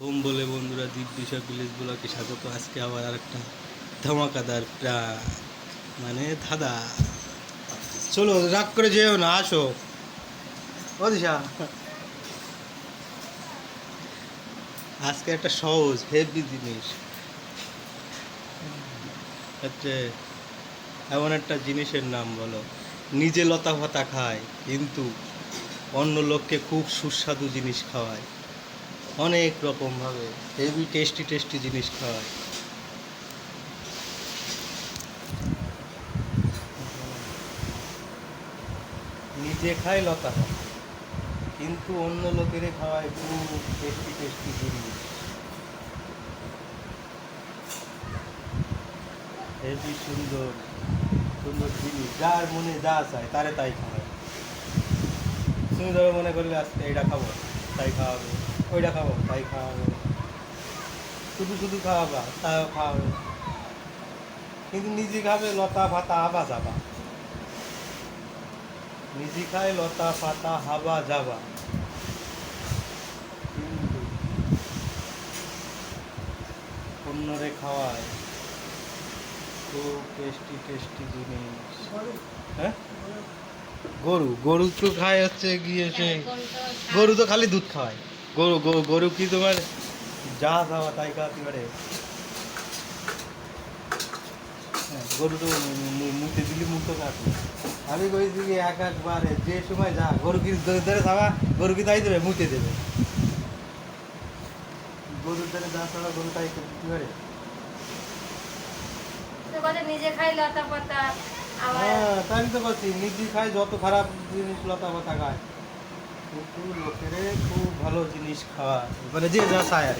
Bomb বলে বন্ধুরা দ্বীপ দিশা ভিলেজ ব্লকে স্বাগত। আজকে আবার আরেকটা ধামাকাদার প্রাক মানে ধাঁধা। চলো, রাগ করে যেও না, আসো। ও দিশা। আজকে একটা সহজ হেভি জিনিস। হচ্ছে এমন একটা জিনিসের নাম বলো। নিজে লতা ভাতা খায়, কিন্তু অন্য লোককে খুব সুস্বাদু জিনিস খাওয়ায়। অনেক রকমভাবে হেভি টেস্টি টেস্টি জিনিস খাওয়ায়। নিজে খায় লতা কিন্তু অন্য লোকেরে খাওয়ায় খুব টেস্টি টেস্টি জিনিস। হেভি সুন্দর সুন্দর জিনিস, যার মনে যা চায় তারে তাই খাওয়ায়। তুমি ধরো মনে করলে আজকে এটা খাব, তাই খাওয়াবে। ওইটা খাব তাই খাওয়াবে শুধু শুধু খাওয়াবা তাও খাওয়াবে কিন্তু নিজে খাবে লতা ফাতা আবা যাবা। নিজে খায় লতা ফাতা হাবা যাবা। অন্যরে খাওয়ায় খুব টেস্টি টেস্টি জিনিস। হ্যাঁ? গরু গরু তো খায় হচ্ছে গিয়ে সে গরু তো খালি দুধ খাওয়ায়। গরু গরু- গরু কি তোমার? যা খাওয়া তাই খাওয়াতে পারে হ্যাঁ, গরু তো মুখে দিলি মুখ তো খাবে আমি কইছি কি এক একবারে যে সময় যা গরু কি ধরে ধরে খাওয়া গরু কি তাই দেবে? মুতে দেবে। গরুর ধরে যা খাওয়া গরু তাই করতে পারে নিজে খাই লতা পাতা হ্যাঁ তাই তো বলছি নিজে খায় যত খারাপ জিনিস লতা পাতা খায়। কিন্তু লোকেরে খুব ভালো জিনিস খাওয়া মানে যে যা চায় আর।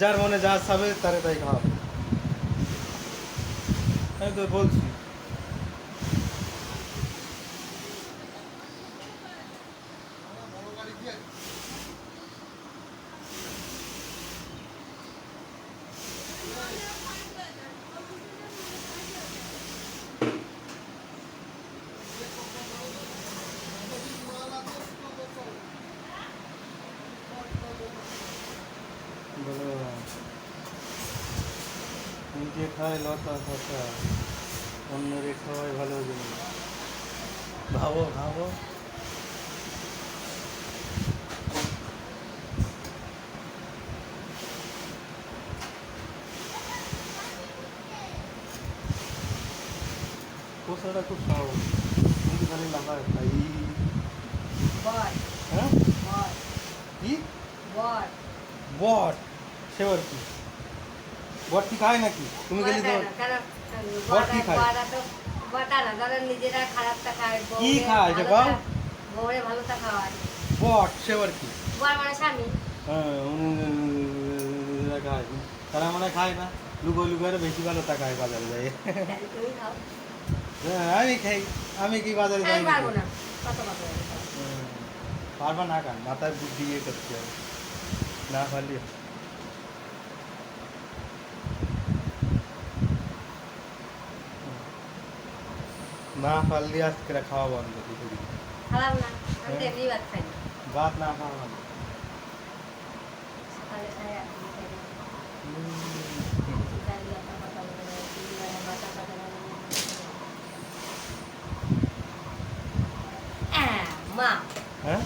যার মনে যা চাবে তারে তাই খাওয়াবে আমি তো বলছি বলো নিজে খায় লতা পাতা অন্যরে খাওয়াই ভালো জিনিস ভাবো ভাবো। কোষাটা খুব সহজ। কিন্তু খালি লাফায় খাই হ্যাঁ? কি? বট? সেবার কি? বট কি খায় নাকি তুমি গেলি তো বট কি খায়? বটা না যারা নিজেরা খারাপটা খায় কি খায় যে বল? বউরে ভালোটা খাওয়ায় বট সেবার কি বর মানে স্বামী হ্যাঁ উনি খায় তারা মানে খায় না লুকো লুকোরে বেশি ভালো তা খায় বাজারে যায় তুমি খাও হ্যাঁ, আমি খাই আমি কি বাজারে যাই আমি নাকি? পারব না কত কত হুম, পারবা না কান মাথায় বুদ্ধি ইয়ে করতে হবে না পারলে না পারলে আজকে খাওয়া বন্ধ খারাপ না আমি তো হ্যাঁ। এমনি ভাত খাই না ভাত না খাওয়া বন্ধ মা হ্যাঁ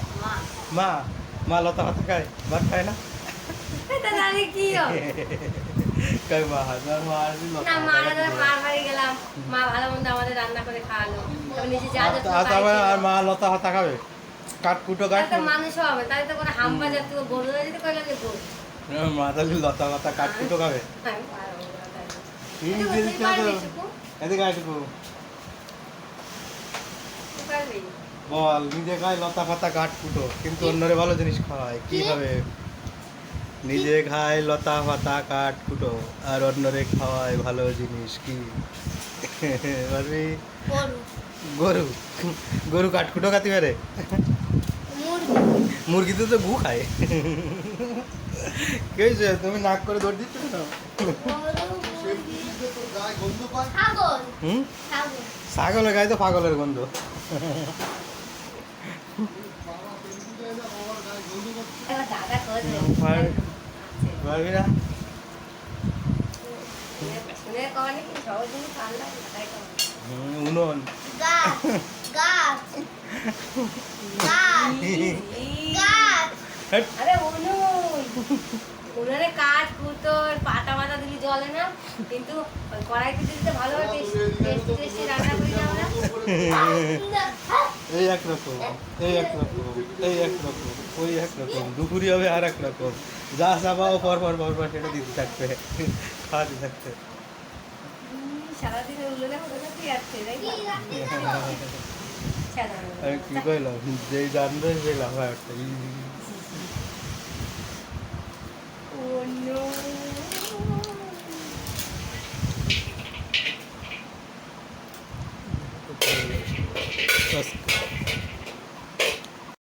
মা লতা ভাত খায় ভাত খায় না কি? কই মা হাজার লতা না মা ভালো মন্দ আমাদের রান্না করে খাওয়ালো তবে নিজে যা যা আর তারপরে আর মা লতা ভাতা খাবে। কাঠ কুটো কাঠ মানুষ হবে তাহলে তো কোনো হাম্পা জাতীয় হয়ে কইলাম যে গরু মা তাহলে লতা কাঠ কুটো খাবে। আমি পারব না, তাই না। তুমি তুই যে তুই দিতে পারবি হবে শুকু? এদিকে আসব বল নিজে খায় লতা পাতা কাঠ কুটো কিন্তু অন্যরে ভালো জিনিস খাওয়ায় কি কি? হবে নিজে খায় লতা পাতা কাঠ কুটো আর অন্যরে খাওয়ায় ভালো জিনিস কি? পারবি গরু। গরু গরু কাঠ কুটো খাতে পারে মুরগি তো তো গু খায়। কে তুমি নাক করে দৌড় দিচ্ছ না গরু, মুরগি। ছাগল হুম? ছাগল ছাগলের গায়ে তো পাগলের গন্ধ। পারবি না শুনে- শুনে কওয়া নাকি সহজ জিনিস পারলাম না, তাই কওয়া। হুম, উনুন। আরে কাঠ কুতোর পাতা মাথা দিলে জলে না কিন্তু ওই কড়াইতে দিতে ভালোভাবে টেস্টি টেস্টি রান্না করি না আমরা। এই এক রকম এই এক রকম এই এক রকম ওই এক রকম দুপুরি হবে আর এক রকম। যা চাপাও পর পর পর পর সেটা দিতে থাকবে। খাওয়াতে থাকবে উম, সারাদিন উনুনে কোথাতে যাচ্ছে তাই না? সাধারণ। আমি কি কইলাম? যে জানবে সেই লাভ একটা